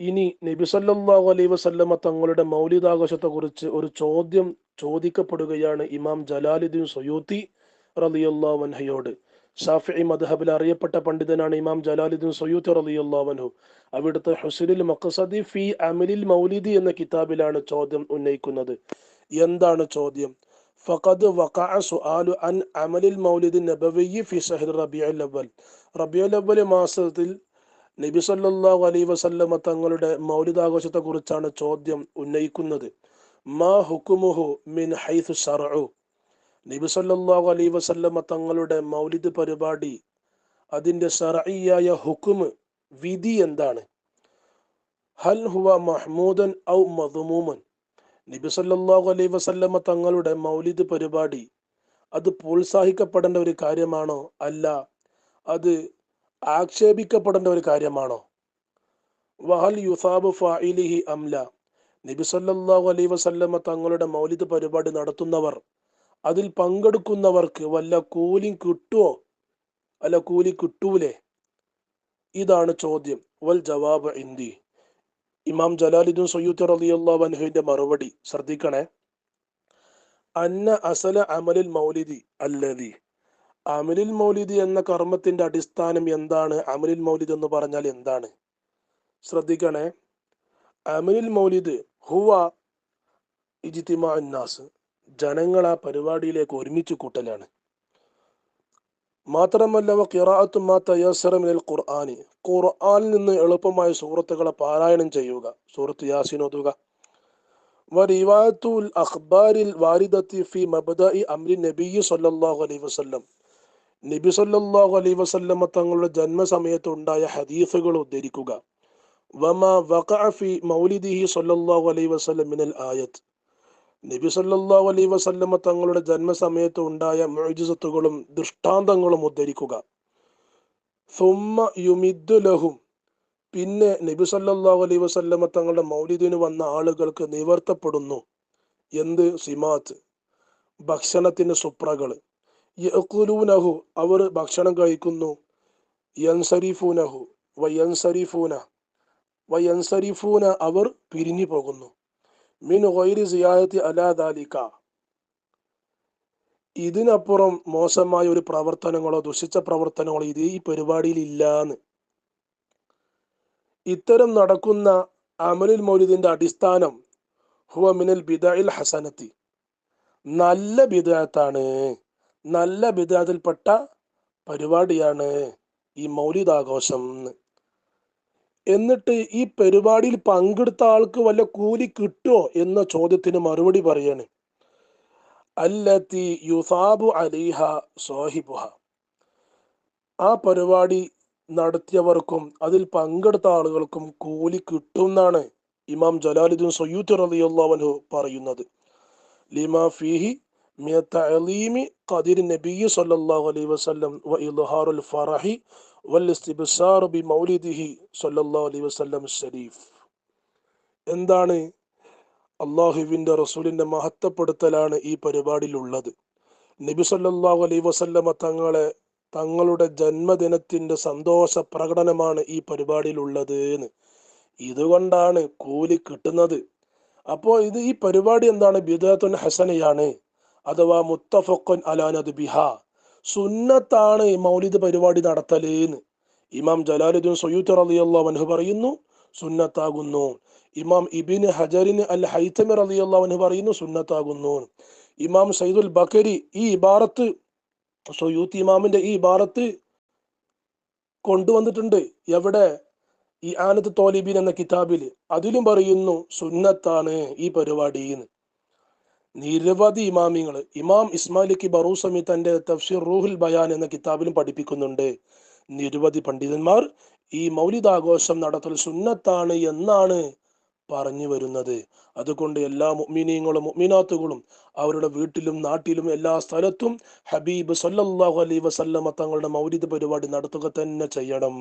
ഇനി നബി സല്ലല്ലാഹു അലൈഹി വസല്ലമ തങ്ങളുടെ മൗലിദാഘോഷത്തെ കുറിച്ച് ഒരു ചോദ്യം ചോദിക്കപ്പെടുകയാണ് ഇമാം ജലാലുദ്ദീൻ സൊയൂത്തി റളിയല്ലാഹു ഷാഫി മദ്ഹബിൽ അറിയപ്പെട്ട പണ്ഡിതനാണ് ഇമാം ജലാലുദ്ദീൻ സൊയൂത്തി റളിയല്ലാഹു അൻഹു. അവിടുത്തെ ഹുസുലിൽ മക്കസദി ഫി അമിലിൽ മൗലിദി എന്ന കിതാബിലാണ് ചോദ്യം ഉന്നയിക്കുന്നത്. എന്താണ് ചോദ്യം? ഫഖദ് വഖഅ സുആലു അൻ അമലിൽ മൗലിദി നബവി ഫി ഷഹ്ർ റബീഉൽ അവൽ റബീഉൽ അവൽ മാസത്തിൽ നബി സല്ലാഹു അലൈ വസല്ലമ തങ്ങളുടെ മൗലിദാഘോഷത്തെ കുറിച്ചാണ് ചോദ്യം ഉന്നയിക്കുന്നത്. മാ ഹുക്കുമുഹു മിൻ ഹൈഥു സറു നബി സല്ലാഹു അലൈ വസല്ലമ തങ്ങളുടെ മൗലിദ് പരിപാടി അതിന്റെ സറയ്യായ ഹുക്കുമ് വിധി എന്താണ്? ഹൽ ഹുവ മഹ്മൂദൻ ഔ മധുമൂമൻ നബി സല്ലാഹു അലൈ വസല്ലമ തങ്ങളുടെ മൗലിദ് പരിപാടി അത് പ്രോത്സാഹിക്കപ്പെടേണ്ട ഒരു കാര്യമാണോ? അല്ല. അത് ആക്ഷേപിക്കപ്പെടേണ്ട ഒരു കാര്യമാണോ? വഹൽ യുസാബു ഫായിലിഹി അംല നബി സല്ലല്ലാഹു അലൈഹി വസല്ലമ തങ്ങളുടെ മൗലിദ് പരിപാടി നടത്തുന്നവർ അതിൽ പങ്കെടുക്കുന്നവർക്ക് വല്ല കൂലി കിട്ടുമോ അല്ല കൂലി കിട്ടൂലേ? ഇതാണ് ചോദ്യം. വൽ ജവാബ് ഇന്ദി. ഇമാം ജലാലുദ്ദീൻ സയ്യൂത്ത് റളിയല്ലാഹു അൻഹുവിന്റെ മറുപടി. ശ്രദ്ധിക്കണേ. അന്ന അസല അമലിൽ മൗലിദി അല്ലതി അമലിൽ മൗലിദ് എന്ന കർമ്മത്തിന്റെ അടിസ്ഥാനം എന്താണ്? അമിലിൽ മൗലിദ് എന്ന് പറഞ്ഞാൽ എന്താണ്? ശ്രദ്ധിക്കണേ. അമിലിൽ മൗലിദ് ഹുവ ഇജിത്തിമാ അന്നാസ്. ജനങ്ങൾ ആ പരിപാടിയിലേക്ക് ഒരുമിച്ച് കൂട്ടലാണ്. മാത്രമല്ല ഖുർആാനി. ഖുർആാനിൽ നിന്ന് എളുപ്പമായ സൂറത്തുകളെ പാരായണം ചെയ്യുക. സൂറത്ത് യാസിൻ റിവായത്തുൽ അഖ്ബാരിൽ വാരിദത്തി ഫി മബ്ദഇ അംരി നബി സല്ലാഹു അലൈഹി വസല്ലം. നബി സല്ലാഹു അലൈ വസല്ലമ തങ്ങളുടെ ജന്മസമയത്ത് ഉണ്ടായ ഹദീസുകൾ ഉദ്ധരിക്കുക. വമ വഖഅ ഫി മൗലിദിഹി സല്ലല്ലാഹു അലൈഹി വസല്ലം മിനൽ ആയത്ത്. നബി സല്ലല്ലാഹു അലൈഹി വസല്ലമ തങ്ങളുടെ ജന്മസമയത്ത് ഉണ്ടായ മുഅ്ജിസത്തുകളും ദൃഷ്ടാന്തങ്ങളും ഉദ്ധരിക്കുക. സുമ്മ യുമിദ്ദു ലഹും. പിന്നെ നബി സല്ലല്ലാഹു അലൈഹി വസല്ലമ തങ്ങളുടെ മൗലിദിന് വന്ന ആളുകൾക്ക് നിവർത്തപ്പെടുന്നു. എന്ത്? സിമാത്ത്. ഭക്ഷണത്തിന് സുപ്രകൾ. അവർ ഭക്ഷണം കഴിക്കുന്നു. യൻസരിഫൂനഹു വയൻസരിഫൂന. വയൻസരിഫൂന അവർ പിരിഞ്ഞു പോകുന്നു മിൻ ഗൈരി സിയാദത്തി അലാ ദാലിക. ഇതിനപ്പുറം മോശമായ ഒരു പ്രവർത്തനങ്ങളോ ദുഷിച്ച പ്രവർത്തനങ്ങളോ ഇത് ഈ പരിപാടിയിൽ ഇല്ലാന്ന്. ഇത്തരം നടക്കുന്ന അമലുൽ മൗലിദിന്റെ അടിസ്ഥാനം ഹുവ മിനൽ ബിദഇൽ ഹസനത്തി. നല്ല ബിദഅത്താണ്. നല്ല ബിദഅത്തിൽപ്പെട്ട പരിപാടിയാണ് ഈ മൗലിദാഘോഷം എന്ന്. എന്നിട്ട് ഈ പരിപാടിയിൽ പങ്കെടുത്ത ആൾക്ക് വല്ല കൂലി കിട്ടുമോ എന്ന ചോദ്യത്തിന് മറുപടി പറയാണ്. അല്ലത്തി യുസാബു അലിഹ സോഹിബുഹ. ആ പരിപാടി നടത്തിയവർക്കും അതിൽ പങ്കെടുത്ത ആളുകൾക്കും കൂലി കിട്ടും എന്നാണ് ഇമാം ജലാലുദ്ദീൻ സയ്യൂത്ത് റളിയല്ലാഹു പറയുന്നത്. ലിമാ ഫീഹി മിന التعليم ഖദിർ النبي صلى അലൈഹി വസല്ലം വ وإظهار ഫറഹി വൽ ബി മൗലിദിഹി സല്ലല്ലാഹു അലൈഹി വസല്ലം الشريف എന്താണ് അള്ളാഹുവിന്റെ റസൂലിന്റെ മഹത്വപ്പെടുത്തലാണ് ഈ പരിപാടിയിലുള്ളത്. നബി സല്ലാഹു അലൈ വസല്ലമ തങ്ങളെ തങ്ങളുടെ ജന്മദിനത്തിന്റെ സന്തോഷ പ്രകടനമാണ് ഈ പരിപാടിയിലുള്ളത് എന്ന് ഇതുകൊണ്ടാണ് കൂലി കിട്ടുന്നത്. അപ്പോൾ ഇത് ഈ പരിപാടി എന്താണ്? ബിദത്തുൻ ഹസനയാണ്. അഥവാ മുത്തഫഖുൻ അലാനദ് ബിഹ സുന്നത്താണ് മൗലിദ് പരിപാടി നടത്തലേന്ന്. ഇമാം ജലാലുദ്ദീൻ സയ്യൂത്ത് റളിയല്ലാഹു അൻഹു പറയുന്നു സുന്നത്താകുന്നു. ഇമാം ഇബിന് ഹജറിന് അൽ ഹൈത്തമി റളിയല്ലാഹു അൻഹു പറയുന്നു സുന്നത്താകുന്നു. ഇമാം സയ്യിദുൽ ബക്കരി ഈ ഇബാറത്ത് സയ്യൂത്ത് ഇമാമിന്റെ ഈ ഇബാറത്ത് കൊണ്ടുവന്നിട്ടുണ്ട്. എവിടെ? ഈ ആനത്ത് തോലിബീൻ എന്ന കിതാബിൽ അതിലും പറയുന്നു സുന്നത്താണ് ഈ പരിപാടി എന്ന് നിരവധി ഇമാമിങ്ങൾ. ഇമാം ഇസ്മാലിക്ക് ബറൂസമി തന്റെ തഫ്സീർ റൂഹുൽ ബയാൻ എന്ന കിതാബിലും പഠിപ്പിക്കുന്നുണ്ട്. നിരവധി പണ്ഡിതന്മാർ ഈ മൗലിദാഘോഷം നടത്തൽ സുന്നത്താണ് എന്നാണ് പറഞ്ഞു വരുന്നത്. അതുകൊണ്ട് എല്ലാ മുഅ്മിനീങ്ങളും മുഅ്മിനാത്തുകളും അവരുടെ വീട്ടിലും നാട്ടിലും എല്ലാ സ്ഥലത്തും ഹബീബ് സല്ലല്ലാഹു അലൈഹി വസല്ലമ തങ്ങളുടെ മൗലിദ് പരിപാടി നടത്തുക തന്നെ ചെയ്യണം.